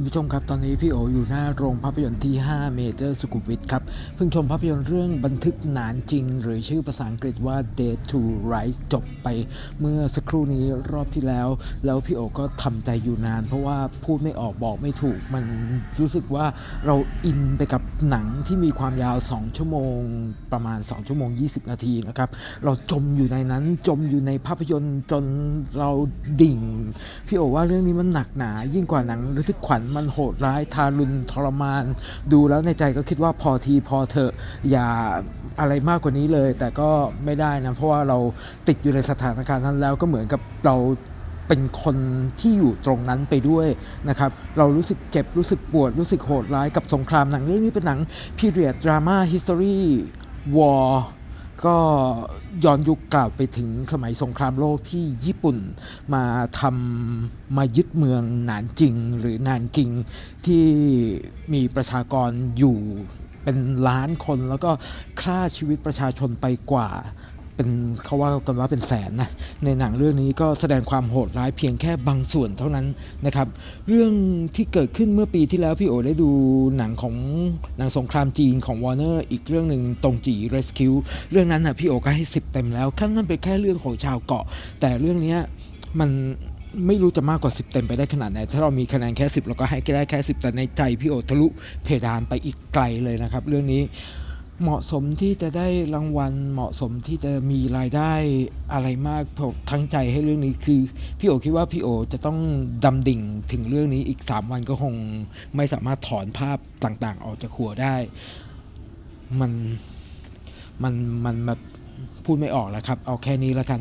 คุณผู้ชมครับตอนนี้พี่โออยู่หน้าโรงภาพยนตร์ที่ 5 เมเจอร์สุขุมวิทครับ เพิ่งชมภาพยนตร์เรื่องบันทึกหนานจริง หรือชื่อภาษาอังกฤษว่า Day to Rise จบไป เมื่อสักครู่นี้รอบที่แล้ว แล้วพี่โอก็ทำใจอยู่นาน เพราะว่าพูดไม่ออกบอกไม่ถูก มันรู้สึกว่าเราอินไปกับหนังที่มีความยาว 2 ชั่วโมง ประมาณ 2 ชั่วโมง 20 นาทีนะครับเราจมอยู่ในนั้นจมอยู่ในภาพยนตร์จนเราดิ่ง พี่โอว่าเรื่องนี้มันหนักหนายิ่งกว่าหนังระทึกขวัญมันโหดร้ายทารุณทรมาน ดูแล้วในใจก็คิดว่าพอทีพอเถอะอย่าอะไรมากกว่านี้เลย แต่ก็ไม่ได้นะ เพราะว่าเราติดอยู่ในสถานการณ์นั้นแล้วก็เหมือนกับเราเป็นคนที่อยู่ตรงนั้นไปด้วยนะครับ เรารู้สึกเจ็บรู้สึกปวด รู้สึกโหดร้ายกับสงครามหนังเรื่องนี้เป็นหนัง period drama history war ก็ย้อนยุคกล่าวไปถึงสมัยสงครามโลกที่ญี่ปุ่นมาทำมายึดเมืองหนานจิงหรือนานกิงที่มีประชากรอยู่เป็นล้านคนแล้วก็ฆ่าชีวิตประชาชนไปกว่า เป็นเขาว่ากันว่าเป็นแสนนะในหนังเรื่องนี้ก็แสดงความโหดร้ายเพียงแค่บางส่วนเท่านั้นนะครับ เรื่องที่เกิดขึ้นเมื่อปีที่แล้วพี่โอได้ดูหนังของหนังสงครามจีนของวอร์เนอร์อีกเรื่องหนึ่งตรงจี Rescue เรื่องนั้นนะพี่โอก็ให้ 10 เต็มแล้วขั้นนั้นเป็นแค่เรื่องของชาวเกาะ แต่เรื่องนี้มันไม่รู้จะมากกว่า 10 เต็มไปได้ขนาดไหน ถ้าเรามีคะแนนแค่ 10 เราก็ให้ได้แค่ 10 แต่ในใจพี่โอทะลุเพดานไปอีกไกลเลยนะครับ เรื่องนี้ เหมาะสมที่จะได้รางวัลเหมาะสมที่จะมีรายได้อะไรมากผมทั้งใจให้เรื่องนี้คือ พี่โอคิดว่าพี่โอจะต้องดำดิ่งถึงเรื่องนี้อีก 3 วันก็คงไม่สามารถถอนภาพต่างๆ ออกจากหัวได้ มันมันมันแบบพูดไม่ออกแล้วครับ เอาแค่นี้แล้วกัน